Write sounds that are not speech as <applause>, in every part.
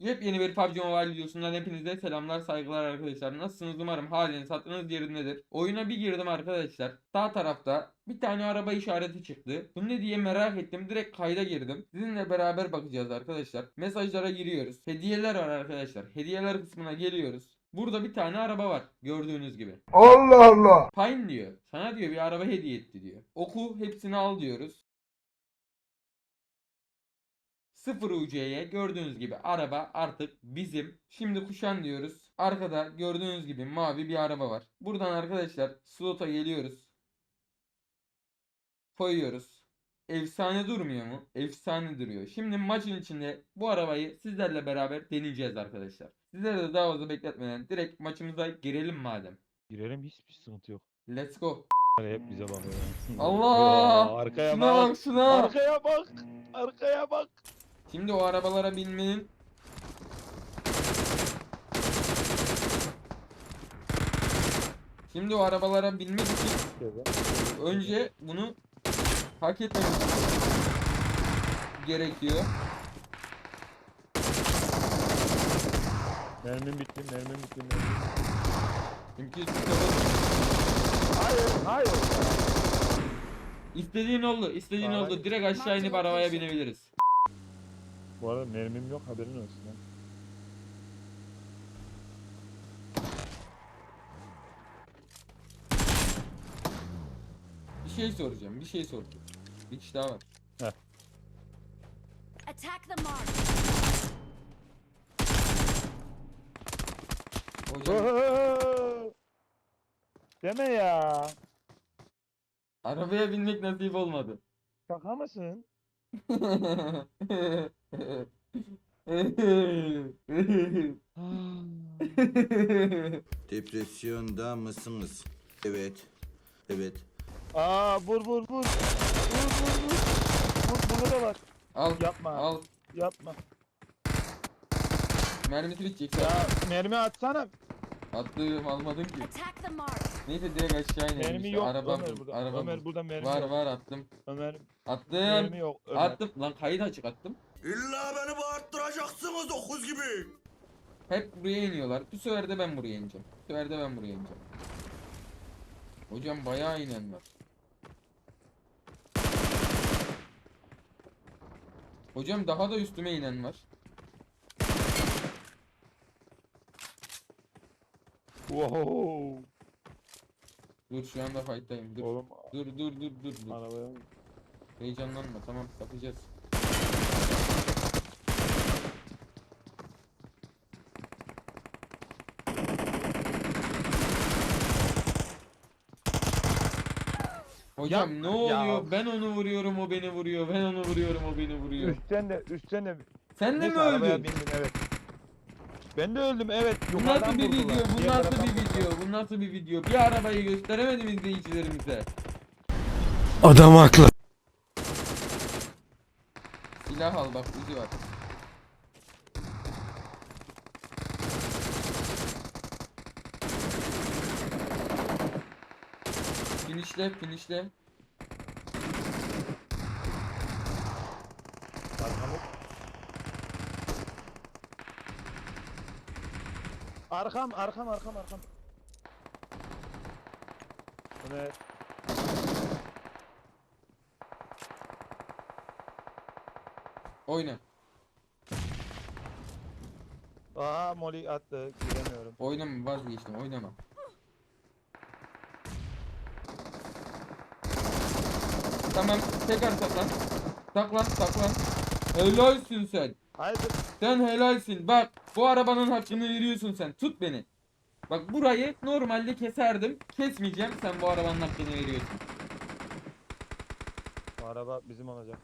Yepyeni bir PUBG Mobile videosundan hepinize selamlar saygılar arkadaşlar. Nasılsınız umarım haliniz hatırınız yerindedir. Oyuna bir girdim arkadaşlar. Sağ tarafta bir tane araba işareti çıktı. Bu ne diye merak ettim. Direkt kayda girdim. Sizinle beraber bakacağız arkadaşlar. Mesajlara giriyoruz. Hediyeler var arkadaşlar. Hediyeler kısmına geliyoruz. Burada bir tane araba var gördüğünüz gibi. Allah Allah. Pine diyor. Sana diyor bir araba hediye etti diyor. Oku hepsini al diyoruz. 0 UC'ye gördüğünüz gibi araba artık bizim. Şimdi kuşan diyoruz. Arkada gördüğünüz gibi mavi bir araba var. Buradan arkadaşlar slota geliyoruz. Koyuyoruz. Efsane durmuyor mu? Efsane duruyor. Şimdi maçın içinde bu arabayı sizlerle beraber deneyeceğiz arkadaşlar. Sizleri de daha fazla bekletmeden direkt maçımıza girelim madem. Girelim hiçbir sıkıntı yok. Let's go. Hep bize bakıyor. Allah! Oo, arkaya Şuna bak. bak şuna. Arkaya bak. Arkaya bak. Şimdi o arabalara binmenin Şimdi o arabalara binmek için önce bunu hak etmemiz gerekiyor. Mermim bitti, mermim bitti, mermim bitti. Çünkü. Hayır, hayır. İstediğin oldu, istediğin Vay. oldu. Direkt aşağı inip arabaya binebiliriz. Bu arada mermim yok haberin olsun lan. Bir şey soracağım, bir şey soracağım. Bir kişi daha var. Attack the mark. Hocam <laughs> Deme ya. arabaya binmek nasip olmadı. Şaka mısın? <laughs> Depresyonda mısınız? Evet. Evet. Aa vur vur vur. Vur vur vur. Vur bunu da var. al, Yapma. al. Yapma. Mermisi bitecek. Ya mermi atsana. Attım almadın ki. Attack the mark. Neyse direkt aşağı inelim. Mermi işte. yok. Arabam, Ömer burada. arabam Ömer burada mermi var yok. var attım. Ömer Attım. mermi yok. Ömer. Attım. Lan kayıt açık attım. İlla beni bağırttıracaksınız okuz gibi. Hep buraya iniyorlar. Bu sefer de ben buraya ineceğim. Bu sefer de ben buraya ineceğim. Hocam bayağı inen var. Hocam daha da üstüme inen var. Wow. Dur şu anda fight'tayım. Dur. Oğlum Dur dur dur dur. dur. arabaya Heyecanlanma tamam yapacağız. Hocam Ya- ne oluyor? ya. Ben onu vuruyorum o beni vuruyor. Ben onu vuruyorum o beni vuruyor. Üstten de üstten de Sen de mi Neyse, arabaya öldün? bindim evet. Ben de öldüm evet. Bu nasıl bir video? Bu nasıl bir video? Bu nasıl bir video? Bir arabayı gösteremedim izleyicilerimize. Adam haklı. Silah al bak uzi var. Finişle finişle. Arkam arkam arkam arkam. Ömer. Oyna. Aha moli attı. Giremiyorum. Oynama vazgeçtim oynama. Tamam tekrar saklan. Saklan saklan. Helalsin sen. Haydi. Sen helalsin. Bak bu arabanın hakkını veriyorsun sen. Tut beni. Bak burayı normalde keserdim. Kesmeyeceğim. Sen bu arabanın hakkını veriyorsun. Bu araba bizim olacak.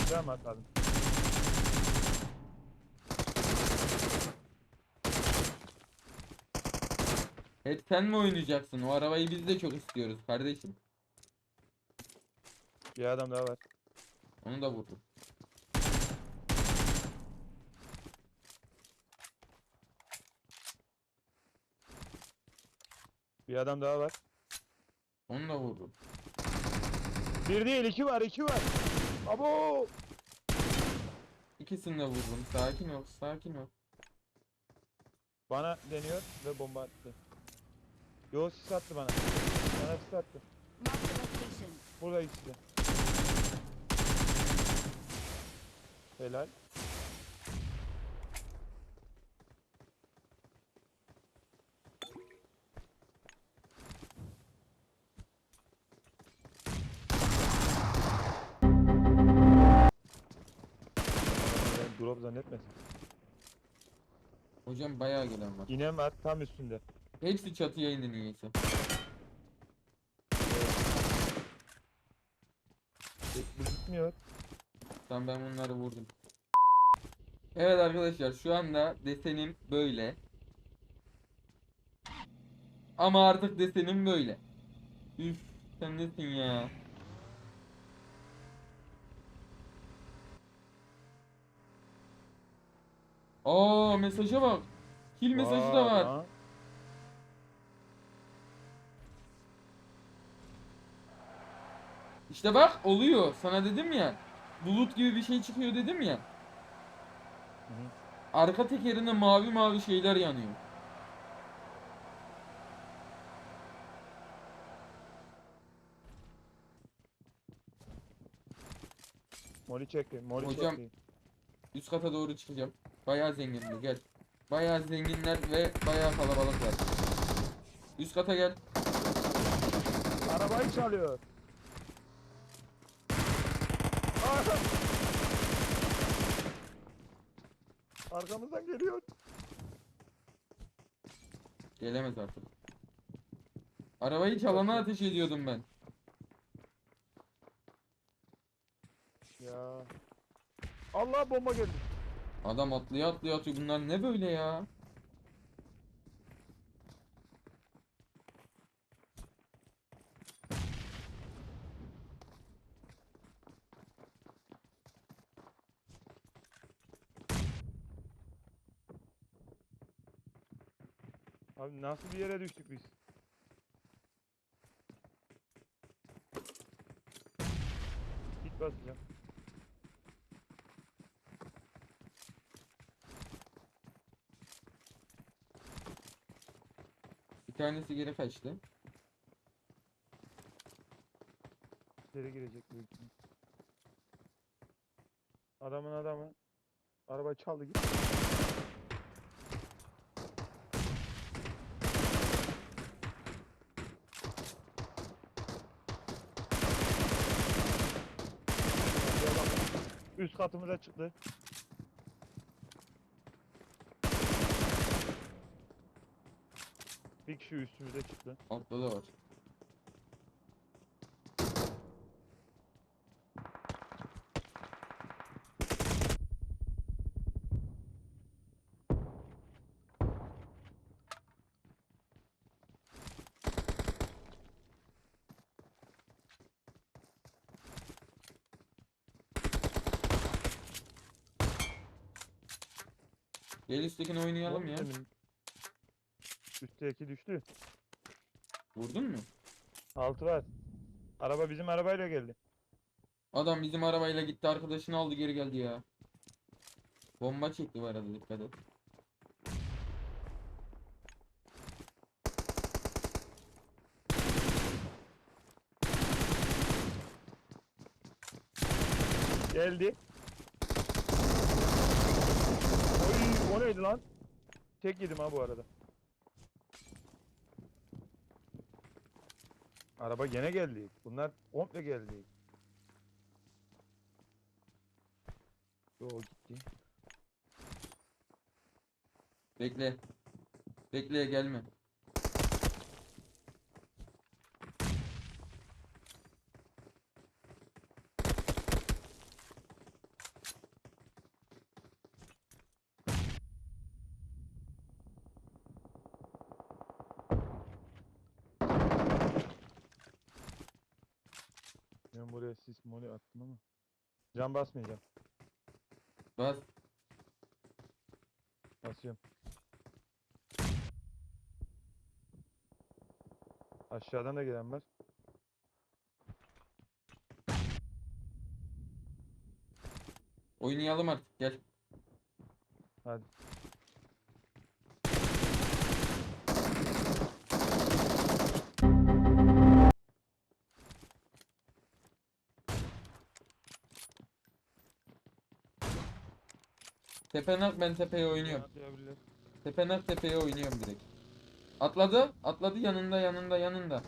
Güzel mi? Hep sen mi oynayacaksın? O arabayı biz de çok istiyoruz kardeşim. Bir adam daha var. Onu da vurdum. Bir adam daha var. Onu da vurdum. Bir değil iki var iki var. Abo. İkisini de vurdum. Sakin ol, sakin ol. Bana deniyor ve bomba attı. Yo sis attı bana. Bana sis attı. Burada ikisi. Helal. Drop zannetmesin. Hocam bayağı gelen var. İnem var tam üstünde. Hepsi çatıya indi niyeyse. Bu gitmiyor. Tamam ben bunları vurdum. Evet arkadaşlar şu anda desenim böyle. Ama artık desenim böyle. Üf sen nesin ya? Aa mesaja bak. Kill mesajı da var. İşte bak oluyor. Sana dedim ya. Bulut gibi bir şey çıkıyor dedim ya. Arka tekerinde mavi mavi şeyler yanıyor. Moli çekti. Moli Hocam, çekti. Üst kata doğru çıkacağım. Bayağı zenginli gel. Bayağı zenginler ve bayağı kalabalıklar. Üst kata gel. Arabayı çalıyor. Aa! Arkamızdan geliyor. Gelemez artık. Arabayı çalana ateş ediyordum ben. Ya. Allah bomba geldi. Adam atlıyor atlıyor atıyor. Bunlar ne böyle ya? Abi nasıl bir yere düştük biz? Git basacağım. Tanesi geri kaçtı. Geri girecek büyük. Adamın adamı. Araba çaldı git. Üst katımıza çıktı. Bir kişi üstümüze çıktı. Altta da var. Gel üsttekini oynayalım ya. Üstteki düştü. Vurdun mu? Altı var. Araba bizim arabayla geldi. Adam bizim arabayla gitti arkadaşını aldı geri geldi ya. Bomba çekti bu arada dikkat et. Geldi. Oy, o neydi lan? Tek yedim ha bu arada. Araba gene geldi. Bunlar komple geldi. Yo gitti. Bekle. Bekle gelme. Ben buraya sis moli attım ama. Can basmayacağım. Bas. Basıyorum. Aşağıdan da gelen var. Oynayalım artık gel. Hadi. Tepenak ben tepeye oynuyorum. Atlayabilir. Tepenak tepeye oynuyorum direkt. Atladı. Atladı yanında yanında yanında.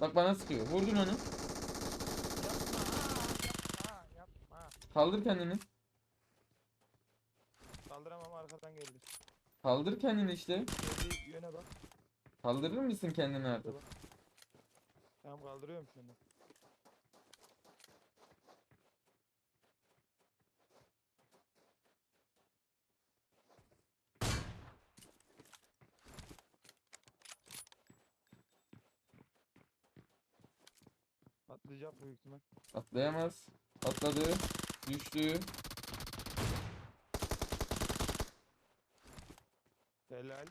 Bak bana sıkıyor. Vurdun onu. Yapma, yapma. Kaldır kendini. Kaldıramam arkadan geldi. Kaldır kendini işte. Geldiği yöne bak. Kaldırır mısın kendini artık? Tamam kaldırıyorum şu Atlayacak büyük ihtimal. Atlayamaz. Atladı. Düştü. Helal.